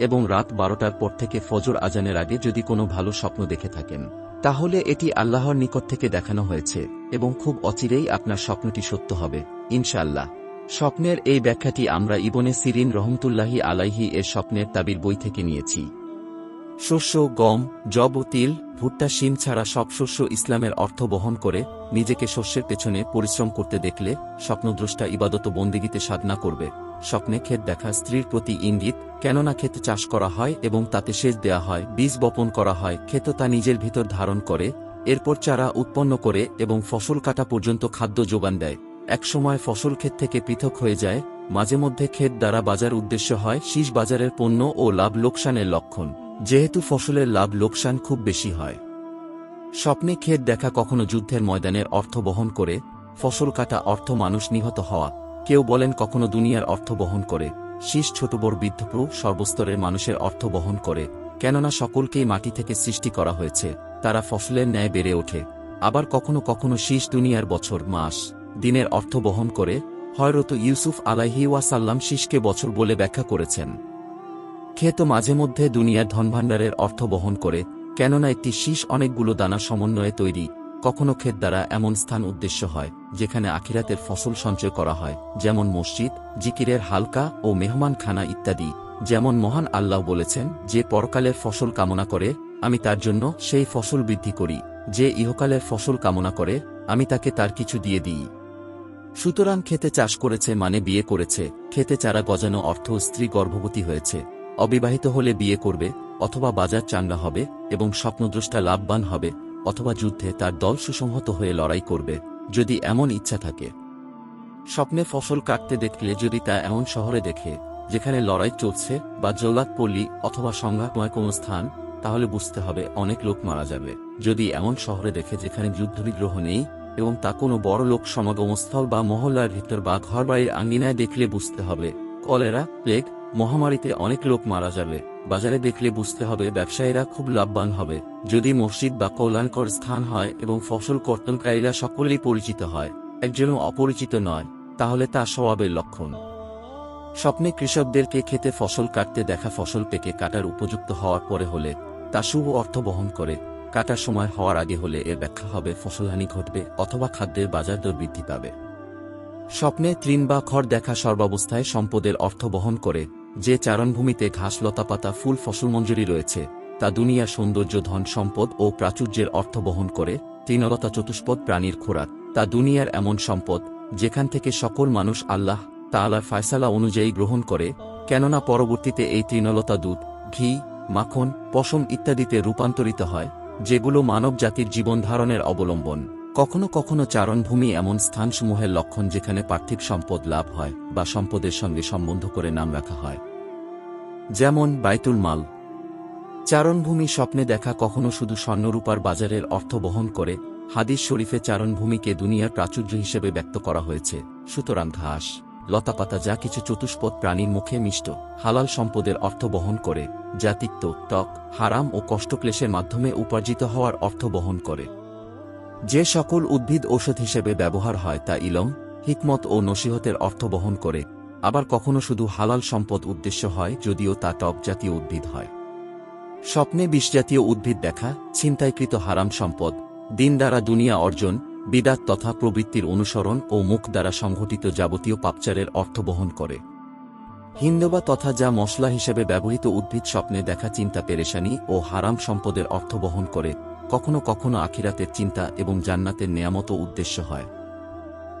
এবং রাত বারোটার পর থেকে ফজর আজানের আগে যদি কোনো ভালো স্বপ্ন দেখে থাকেন, তাহলে এটি আল্লাহর নিকট থেকে দেখানো হয়েছে এবং খুব অচিরেই আপনার স্বপ্নটি সত্য হবে, ইনশাআল্লাহ। স্বপ্নের এই ব্যাখ্যাটি আমরা ইবনে সিরিন রহমতুল্লাহি আলাইহি এর স্বপ্নের তাবির বই থেকে নিয়েছি। শস্য, গম, জব ও তিল, ভুট্টা, শিম ছাড়া সব শস্য ইসলামের অর্থ বহন করে নিজেকে শস্যের পেছনে পরিশ্রম করতে দেখলে স্বপ্নদ্রষ্টা ইবাদত বন্দিগিতে সাধনা করবে। স্বপ্নে ক্ষেত দেখা স্ত্রীর প্রতি ইঙ্গিত, কেননা ক্ষেত চাষ করা হয় এবং তাতে সেচ দেয়া হয়, বীজ বপন করা হয়, ক্ষেত তা নিজের ভিতর ধারণ করে, এরপর চারা উৎপন্ন করে এবং ফসল কাটা পর্যন্ত খাদ্য যোগান দেয়। একসময় ফসল ক্ষেত থেকে পৃথক হয়ে যায়, মাঝে মধ্যে ক্ষেত দ্বারা বাজার উদ্দেশ্য হয়, শীষ বাজারের পণ্য ও লাভ লোকসানের লক্ষণ। যেহেতু ফসলের লাভ লোকসান খুব বেশি হয়। স্বপ্নে ক্ষেত দেখা কখনো যুদ্ধের ময়দানের অর্থ বহন করে, ফসল কাটা অর্থ মানুষ নিহত হওয়া। কেউ বলেন কখনো দুনিয়ার অর্থ বহন করে, শীষ ছোট বড় বৃদ্ধপ্রু সর্বস্তরের মানুষের অর্থ বহন করে, কেননা সকলকেই মাটি থেকে সৃষ্টি করা হয়েছে, তারা ফসলের ন্যায় বেড়ে ওঠে। আবার কখনো কখনো শীষ দুনিয়ার বছর, মাস, দিনের অর্থ বহন করে, হয়রত ইউসুফ আলাহি ওয়াসাল্লাম শীষকে বছর বলে ব্যাখ্যা করেছেন। ক্ষেত মাঝে মধ্যে দুনিয়ার ধনভাণ্ডারের অর্থ বহন করে, কেননা একটি শীষ অনেকগুলো দানা সমন্বয়ে তৈরি কখনো ক্ষেত দ্বারা এমন স্থান উদ্দেশ্য হয়, যেখানে আখিরাতের ফসল সঞ্চয় করা হয়, যেমন মসজিদ, জিকিরের হালকা ও মেহমানখানা ইত্যাদি। যেমন মহান আল্লাহ বলেছেন, যে পরকালের ফসল কামনা করে, আমি তার জন্য সেই ফসল বৃদ্ধি করি। যে ইহকালের ফসল কামনা করে, আমি তাকে তার কিছু দিয়ে দিই। সুতরাং খেতে চাষ করেছে মানে বিয়ে করেছে। খেতে চারা গজানো অর্থ স্ত্রী গর্ভবতী হয়েছে। অবিবাহিত হলে বিয়ে করবে, অথবা বাজার চাঙ্গা হবে এবং স্বপ্নদ্রষ্টা লাভবান হবে। অথবা যুদ্ধে তার দল সুসংহত হয়ে লড়াই করবে, যদি এমন ইচ্ছা থাকে। স্বপ্নে ফসল কাটতে দেখলে যদি তা এমন শহরে দেখে, যেখানে লড়াই চলছে বা জৌলাতপল্লী অথবা সংঘাতময় কোনো স্থান, তাহলে বুঝতে হবে অনেক লোক মারা যাবে। যদি এমন শহরে দেখে যেখানে যুদ্ধবিগ্রহ নেই এবং তা কোনো বড় লোক সমাগমস্থল বা মহল্লার ভিতর বা ঘরবাড়ির আঙ্গিনায় দেখলে বুঝতে হবে, কলেরা, প্লেগ, মহামারীতে অনেক লোক মারা যাবে। বাজারে দেখলে বুঝতে হবে ব্যবসায়ীরা খুব লাভবান হবে। যদি মসজিদ বা কল্যাণকর স্থান হয় এবং ফসল কর্তনকারীরা সকলেই পরিচিত হয়, একজনও অপরিচিত নয়, তাহলে তা স্বভাবের লক্ষণ। স্বপ্নে কৃষকদেরকে খেতে ফসল কাটতে দেখা ফসল পেকে কাটার উপযুক্ত হওয়ার পরে হলে তা শুভ অর্থ বহন করে। কাটার সময় হওয়ার আগে হলে এর ব্যাখ্যা হবে ফসলহানি ঘটবে অথবা খাদ্যের বাজার দর বৃদ্ধি পাবে। স্বপ্নে তৃণ বা খড় দেখা সর্বাবস্থায় সম্পদের অর্থ বহন করে। যে চারণভূমিতে ঘাস, লতাপাতা, ফুল ফসল মঞ্জুরি রয়েছে, তা দুনিয়া সৌন্দর্য, ধন, সম্পদ ও প্রাচুর্যের অর্থ বহন করে, তৃণলতা চতুষ্পদ প্রাণীর খোরাক। তা দুনিয়ার এমন সম্পদ, যেখান থেকে সকল মানুষ আল্লাহ তাআলার ফায়সালা অনুযায়ী গ্রহণ করে, কেননা পরবর্তীতে এই তৃণলতা দুধ, ঘি, মাখন, পশম ইত্যাদিতে রূপান্তরিত হয়, যেগুলো মানব জাতির জীবন ধারণের অবলম্বন। কখনো কখনো চারণভূমি এমন স্থানসমূহের লক্ষণ যেখানে পার্থিব সম্পদ লাভ হয় বা সম্পদের সঙ্গে সম্বন্ধ করে নাম রাখা হয়। যেমন বাইতুল মাল। চারণভূমি স্বপ্নে দেখা কখনো শুধু স্বর্ণরূপার বাজারের অর্থ বহন করে, হাদিস শরীফে চারণভূমিকে দুনিয়ার প্রাচুর্য হিসেবে ব্যক্ত করা হয়েছে, সুতরাং ঘাস, লতাপাতা যা কিছু চতুষ্পদ প্রাণীর মুখে মিষ্ট, হালাল সম্পদের অর্থ বহন করে তিক্ত, টক, হারাম ও কষ্টক্লেশের মাধ্যমে উপার্জিত হওয়ার অর্থ বহন করে। যে সকল উদ্ভিদ ঔষধ হিসেবে ব্যবহার হয় তা ইলম, হিকমত ও নসিহতের অর্থ বহন করে, আবার কখনো শুধু হালাল সম্পদ উদ্দেশ্য হয় যদিও তা টপ জাতীয় উদ্ভিদ হয়। স্বপ্নে বিষজাতীয় উদ্ভিদ দেখা, ছিনতাইকৃত হারাম সম্পদ, দিন দ্বারা দুনিয়া অর্জন, বিদাত তথা প্রবৃত্তির অনুসরণ ও মুখ দ্বারা সংঘটিত যাবতীয় পাপচারের অর্থ বহন করে। হিন্দবা তথা যা মশলা হিসেবে ব্যবহৃত উদ্ভিদ স্বপ্নে দেখা চিন্তা পেরেশানি ও হারাম সম্পদের অর্থ বহন করে কখনো কখনো আখিরাতের চিন্তা এবং জান্নাতের নেয়ামত উদ্দেশ্য হয়।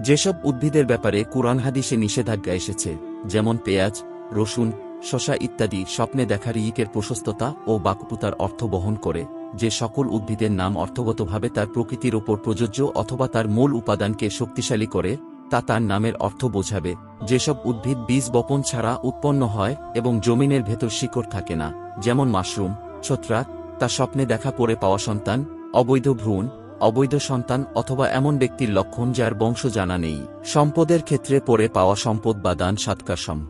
যেসব উদ্ভিদের ব্যাপারে কুরআন হাদিসে নিষেধাজ্ঞা এসেছে, যেমন পেঁয়াজ, রসুন শশা ইত্যাদি স্বপ্নে দেখার ইকের প্রশস্ততা ও বাকপুতার অর্থ বহন করে, যে সকল উদ্ভিদের নাম অর্থগতভাবে তার প্রকৃতির ওপর প্রযোজ্য অথবা তার মূল উপাদানকে শক্তিশালী করে, তা তার নামের অর্থ বোঝাবে। যেসব উদ্ভিদ বীজ বপন ছাড়া উৎপন্ন হয় এবং জমিনের ভেতর শিকড় থাকে না, যেমন মাশরুম, ছত্রাক তা স্বপ্নে দেখা পড়ে পাওয়া সন্তান, অবৈধ ভ্রূণ, অবৈধ সন্তান অথবা এমন ব্যক্তির লক্ষণ যার বংশ জানা নেই। সম্পদের ক্ষেত্রে পড়ে পাওয়া সম্পদ বা দান সাতকার সম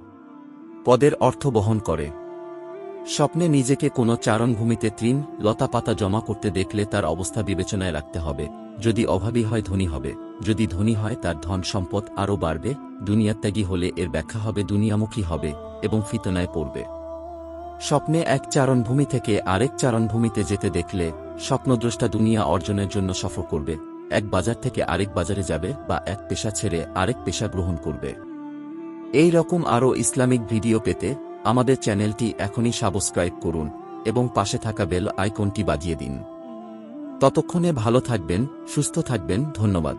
পদের অর্থ বহন করে। স্বপ্নে নিজেকে কোনো চারণভূমিতে তৃণ লতা পাতা জমা করতে দেখলে তার অবস্থা বিবেচনায় রাখতে হবে। যদি অভাবী হয় ধনী হবে। যদি ধনী হয় তার ধন সম্পদ আরও বাড়বে। দুনিয়াত্যাগী হলে এর ব্যাখ্যা হবে দুনিয়ামুখী হবে এবং ফিতনায় পড়বে। স্বপ্নে এক চারণভূমি থেকে আরেক চারণভূমিতে যেতে দেখলে স্বপ্নদ্রষ্টা দুনিয়া অর্জনের জন্য সফর করবে। এক বাজার থেকে আরেক বাজারে যাবে বা এক পেশা ছেড়ে আরেক পেশা গ্রহণ করবে। এই রকম আরও ইসলামিক ভিডিও পেতে আমাদের চ্যানেলটি এখনই সাবস্ক্রাইব করুন এবং পাশে থাকা বেল আইকনটি বাজিয়ে দিন। ততক্ষণে ভালো থাকবেন, সুস্থ থাকবেন, ধন্যবাদ।